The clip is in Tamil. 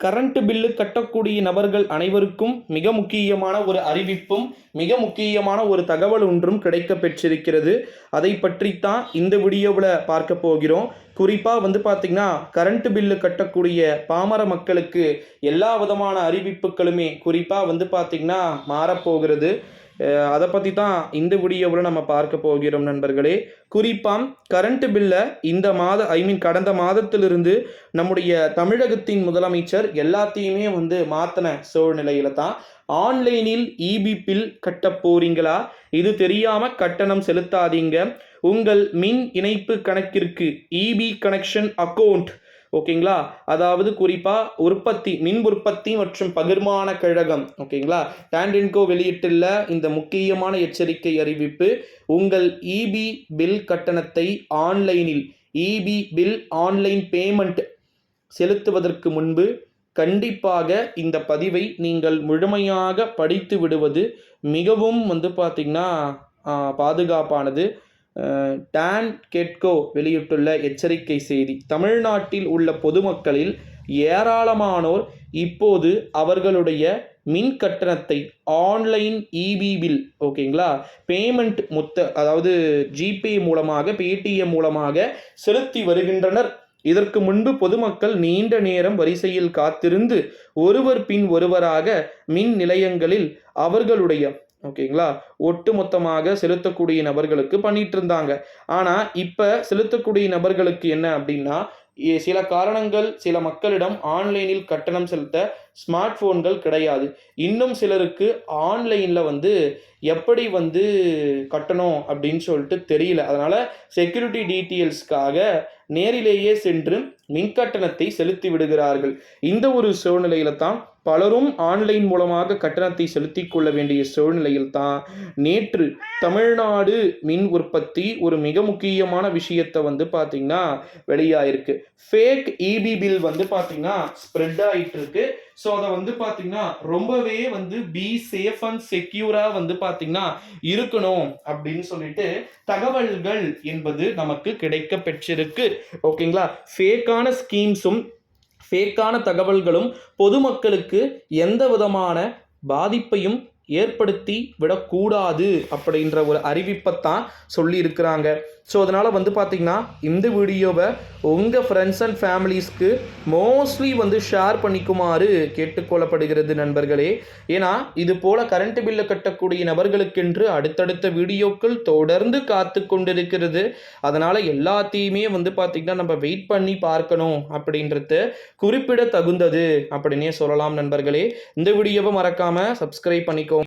கரண்ட் பில்லு கட்டக்கூடிய நபர்கள் அனைவருக்கும் மிக முக்கியமான ஒரு அறிவிப்பும் மிக முக்கியமான ஒரு தகவல் ஒன்றும் கிடைக்க பெற்றிருக்கிறது அதை பற்றித்தான் இந்த வீடியோவில் பார்க்க போகிறோம். குறிப்பாக வந்து பார்த்திங்கன்னா கரண்ட் பில்லு கட்டக்கூடிய பாமர மக்களுக்கு எல்லா விதமான அறிவிப்புகளுமே குறிப்பாக வந்து பார்த்திங்கன்னா மாறப்போகிறது அதை பற்றி தான் இந்த வீடியோவில் நம்ம பார்க்க போகிறோம் நண்பர்களே. குறிப்பாக கரண்ட் பில்லை இந்த மாத ஐ மீன் கடந்த மாதத்திலிருந்து நம்முடைய தமிழகத்தின் முதலமைச்சர் எல்லாத்தையுமே வந்து மாற்றின சூழ்நிலையில் தான் ஆன்லைனில் இபி பில் கட்ட போறீங்களா? இது தெரியாமல் கட்டணம் செலுத்தாதீங்க. உங்கள் மின் இணைப்பு கணக்கிற்கு இபி கனெக்ஷன் அக்கௌண்ட் ஓகேங்களா? அதாவது குறிப்பாக உற்பத்தி மின் உற்பத்தி மற்றும் பகிர்மான கழகம் ஓகேங்களா? டாண்டின்கோ வெளியிட்டுள்ள இந்த முக்கியமான எச்சரிக்கை அறிவிப்பு உங்கள் இபி பில் கட்டணத்தை ஆன்லைனில் இபி பில் ஆன்லைன் பேமெண்ட் செலுத்துவதற்கு முன்பு கண்டிப்பாக இந்த பதிவை நீங்கள் முழுமையாக படித்து விடுவது மிகவும் வந்து பார்த்திங்கன்னா பாதுகாப்பானது. டான் கெட்கோ வெளியிட்டுள்ள எச்சரிக்கை செய்தி. தமிழ்நாட்டில் உள்ள பொதுமக்களில் ஏராளமானோர் இப்போது அவர்களுடைய மின் கட்டணத்தை ஆன்லைன் இபி பில் ஓகேங்களா? பேமெண்ட் மொத்த அதாவது ஜிபே மூலமாக பேடிஎம் மூலமாக செலுத்தி வருகின்றனர். இதற்கு முன்பு பொதுமக்கள் நீண்ட நேரம் வரிசையில் காத்திருந்து ஒருவர் பின் ஒருவராக மின் நிலையங்களில் அவர்களுடைய ஓகேங்களா? ஒட்டு மொத்தமாக செலுத்தக்கூடிய நபர்களுக்கு பண்ணிட்டு இருந்தாங்க ஆனால் இப்போ செலுத்தக்கூடிய நபர்களுக்கு என்ன அப்படின்னா சில காரணங்கள் சில மக்களிடம் ஆன்லைனில் கட்டணம் செலுத்த ஸ்மார்ட் ஃபோன்கள் கிடையாது. இன்னும் சிலருக்கு ஆன்லைனில் வந்து எப்படி வந்து கட்டணும் அப்படின்னு சொல்லிட்டு தெரியல. அதனால் செக்யூரிட்டி டீட்டெயில்ஸ்க்காக நேரிலேயே சென்று மின் கட்டணத்தை செலுத்தி விடுகிறார்கள். இந்த ஒரு சூழ்நிலையில தான் பலரும் ஆன்லைன் மூலமாக கட்டணத்தை செலுத்தி கொள்ள வேண்டிய சூழ்நிலையில் தான் நேற்று தமிழ்நாடு மின் உற்பத்தி ஒரு மிக முக்கியமான விஷயத்தை வந்து பார்த்தீங்கன்னா வெளியாயிருக்கு. ஃபேக் இபி பில் வந்து பார்த்தீங்கன்னா ஸ்ப்ரெட் ஆகிட்டு இருக்கு ஸோ அதை வந்து பார்த்தீங்கன்னா ரொம்பவே வந்து பி சேஃப் அண்ட் செக்யூராக வந்து பார்த்தீங்கன்னா இருக்கணும் அப்படின்னு சொல்லிட்டு தகவல்கள் என்பது நமக்கு கிடைக்க பெற்றிருக்கு ஓகேங்களா ஃபேக்கான ஸ்கீம்ஸும் ஃபேக்கான தகவல்களும் பொதுமக்களுக்கு எந்த விதமான பாதிப்பையும் ஏற்படுத்தி விடக்கூடாது அப்படின்ற ஒரு அறிவிப்பைத்தான் சொல்லியிருக்கிறாங்க. ஸோ அதனால் வந்து பார்த்திங்கன்னா இந்த வீடியோவை உங்கள் ஃப்ரெண்ட்ஸ் அண்ட் ஃபேமிலிஸ்க்கு மோஸ்ட்லி வந்து ஷேர் பண்ணிக்குமாறு கேட்டுக்கொள்ளப்படுகிறது நண்பர்களே. ஏன்னா இது போல் கரண்ட் பில்லை கட்டக்கூடிய நபர்களுக்கென்று அடுத்தடுத்த வீடியோக்கள் தொடர்ந்து காத்து கொண்டிருக்கிறது. அதனால் எல்லாத்தையுமே வந்து பார்த்திங்கன்னா நம்ம வெயிட் பண்ணி பார்க்கணும் அப்படின்றது குறிப்பிட தகுந்தது அப்படின்னே சொல்லலாம் நண்பர்களே. இந்த வீடியோவை மறக்காமல் சப்ஸ்கிரைப் பண்ணிக்கோ